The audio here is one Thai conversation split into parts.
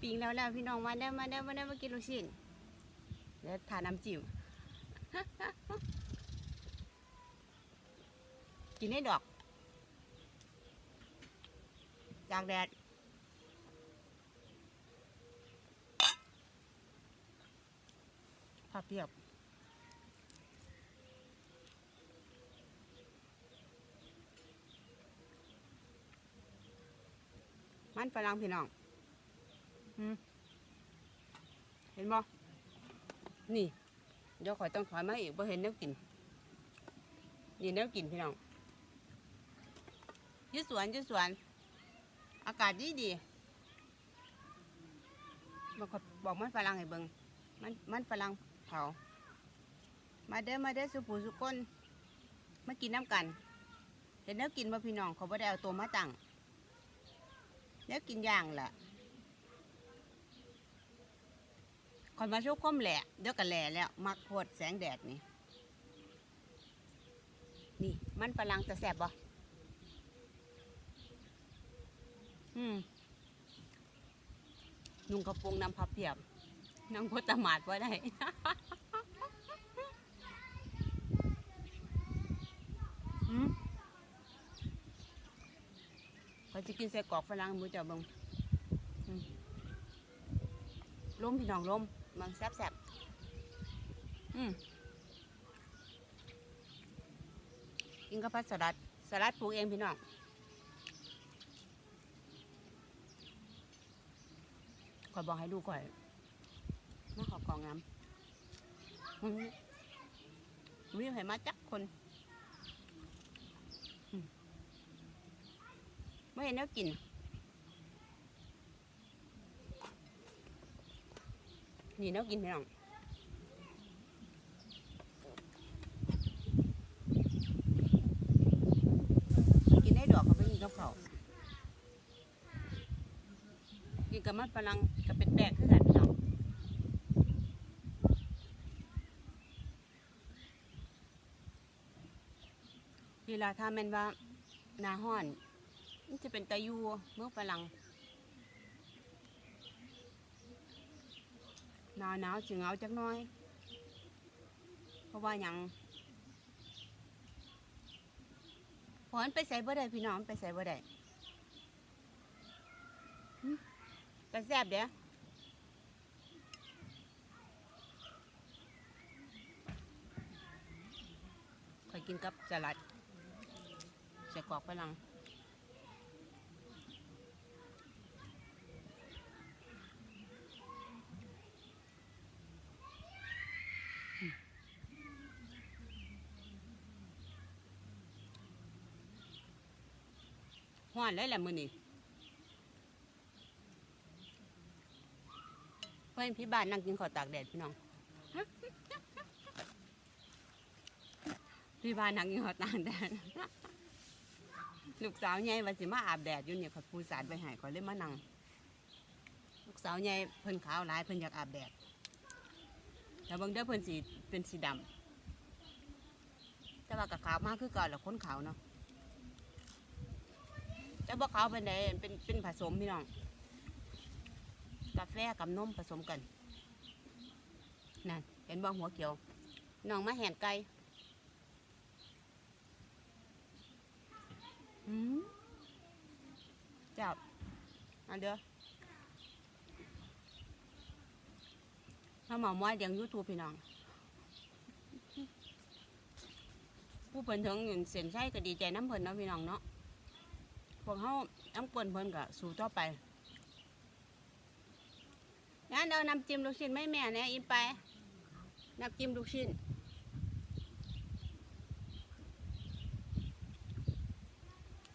ปิงแล้วแล้วพี่น้องมาเด้อมาเด้อมาเด้อมากินลูกชิ้นเดี๋ยวทานน้ำจิ้มกินให้ดอก จากแดดผักเปียบมันฝรั่งพี่น้อง เห็นบ่นี่ เดี๋ยวข่อยต้องถอยมาอีกบ่เห็นแนวกิน นี่แนวกินพี่น้องยืดสวนยืดสวน อากาศดีดีบอกบอกมันฝรั่งให้เบิงมันมันฝรั่งเผามาเด้อมาเด้อสุผูสุคนมากินน้ำกัน เห็นแล้วกินบ่พี่น้องเขาบ่ได้เอาตัวมาตั้งแล้วกินย่างแหละ คอยมาชุบคมแหละเดี๋ยวก็แหล่แล้ว มักโพดแสงแดดนี่ นี่ มันฝรั่งจะแสบบ่อืมนุ่งกระโปรงนำพับเพียบนั่งโพดตะหมาดไว้ได้เขาจะกินใส่กอกฝรั่งมือเจ้าบงอืมล้มพี่น้องล้ม มันแซ่บแซ่บๆอืมกินกับผัดสลัด สลัดปลูกเองพี่น้องขอยบอกให้ดูก่อนมาขอกล่องน้ำอืมวิ่งให้มาจักคนไม่เห็นแล้วกิน นี่แล้วกินพี่น้องกินได้ดอกก็ไปกินกับเขากินกับมันฝรั่งก็เป็นแปลกคือกันน้องเวลาถ้าแม่นว่านาห้อน มันจะเป็นตะยูเมื่อฝรั่ง หนาวหนาวจึงเอาจักน้อย เพราะว่าหยังเพราะมันไปใส่บ่ได้พี่น้องไปใส่บ่ได้หึแต่แซ่บเด้อคอยกินกับสลัดใส่กรอกฝรั่ง ห้อนเลยแหละมือนี่เพื่อนพี่บ้านนั่งกินข้าวตากแดดพี่น้องพี่บ้านนั่งกินข้าวตากแดดลูกสาวใหญ่ว่าสิมาอาบแดดอยู่เนี่ยขาปูสาดไปหายขอเลยมานั่งลูกสาวใหญ่เพิ่นขาวหลายเพิ่นอยากอาบแดดแต่บิ่งเด้อเพิ่นสีเป็นสีดำแต่ว่ากับขาวมากคือเก่อนแหละคนขาวเนาะ แต่บ่ขาวเป็นไดเป็นเป็นผสมพี่น้อง กาแฟกับนมผสมกันนั่นเห็นบ่หัวเขียวน้องมาแหนไก่อืมจ้าอันเด้อถ้าหมอมว่าเดียงยูทูบพี่น้องผู้เพิ่นถึงเงินเส้นใช้ก็ดีใจน้ำเพิ่นเนาะพี่น้องเนาะ วกเขาน้ำกวนเพิ่นก็สู่ต่อไปงั้นเอาน้ำจิ้มลูกชิ้นไม่แม่เนี่ยอินไปน้ำจิ้มลูกชิ้น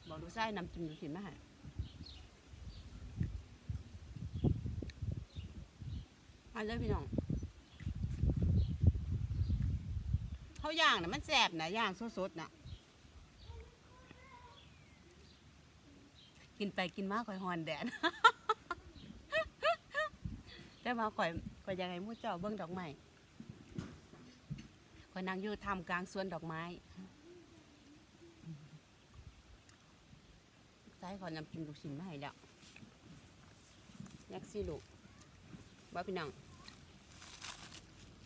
บอกลูกไส้น้ำจิ้มลูกชิ้นมาให้มาเลยพี่น้องเขาย่างนะมันแสบนะย่างสดๆนะ กินไปกินมาข่อยหอนแดด แต่ว่าข่อยข่อยยากให้หมู่เจ้าเบิ่งดอกไม้ข่อยนั่งอยู่ท่ามกลางสวนดอกไม้ใส่ข่อยนำกินลูกชิ้นมาให้แล้วยักซี่ลูกว่พี่น้อง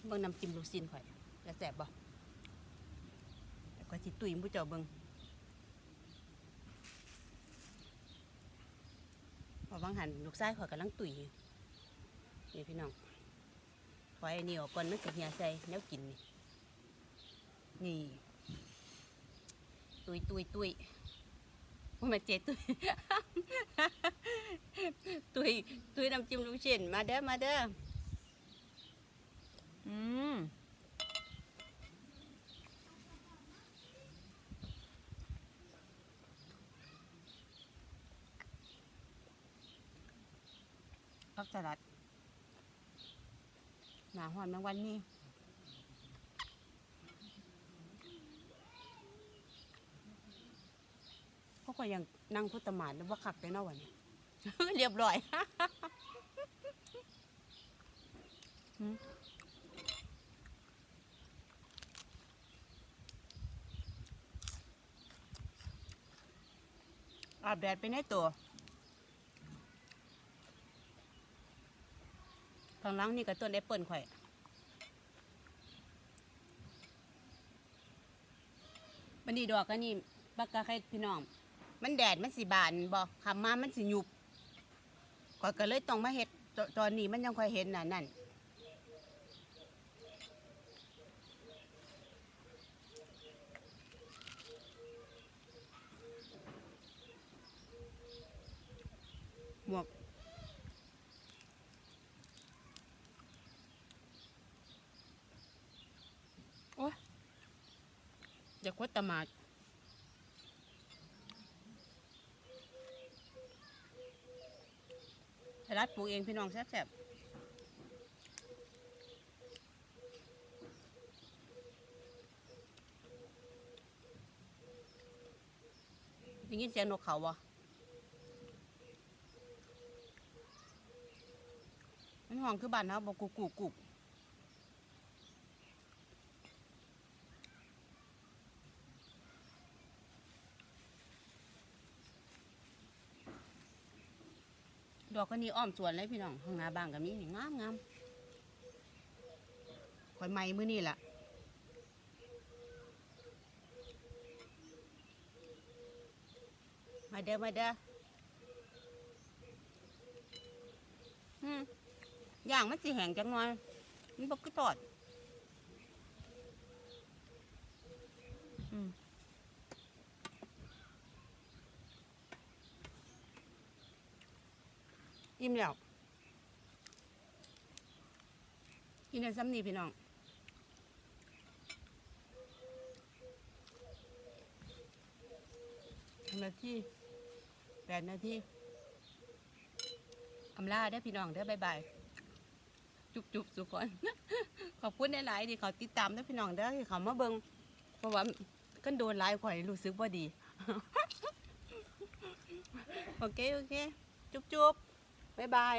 เบิ่งนำจิ้มลูกซินข่อยจะแสบบ่แล้วก็สิตุยผู้เจ้าเบิ่ง พอบางหันลูกชายข่อยกำลังตุยอยู่นี่พี่น้องถอยอันนี้ออกก่อนมันจะเหี่ยใส่แนวกินนี่นี่ตุยตุยตุยว่ามาเจตุยตุยตุยน้ำจิ้มลูกชิ้นมาเด้อมาเด้ออืม ผักสลัดหนาหอนแมงวันนี่เขาก็ยังนั่งพุทธมาดหรือว่าขักไปนอกวันนี้เรียบร้อยอาบแดดไปในตัว ข้างหล่างนี่ก็ต้นแอปเปิลข่อยมันนี่ดอกกันนี่บักกะไข่พี่น้อง มันแดดมันสิบานบอกคำมามันสิหยุบก่อยก็เลยต้องมาเห็ดตอนนี้มันยังค่อยเห็นน่ะนั่นหมวกโอ้ย อย่าคดตมาดไทรัฐปลูกเองพี่น้องแซ่บๆได้ยินเสียงนกเขาบ่มันห้องคือบ้านเฮาบ่กุกกุกกุก ดอกก็นี่อ้อมสวนเลยพี่น้องข้างหน้าบ้านก็มีนี่งามงามข่อยไม้มือนี่แหละมาเด้อมาเด้ออืมย่างมันสิแห้งจังหน่อย มันบ่คือทอดอืม อิ่มแล้ว กินได้ซ้ำนี่พี่น้องนาทีแปดนาทีอำลาได้พี่น้องเด้บายบาย จุบจุบสุกคนขอบคุณหลายๆที่เขาติดตามเด้พี่น้องเด้ที่เขามาเบิงเพราะว่ากันโดนหลายข่อยรู้สึกว่าดี โอเค โอเค จุบจุบ บ๊ายบาย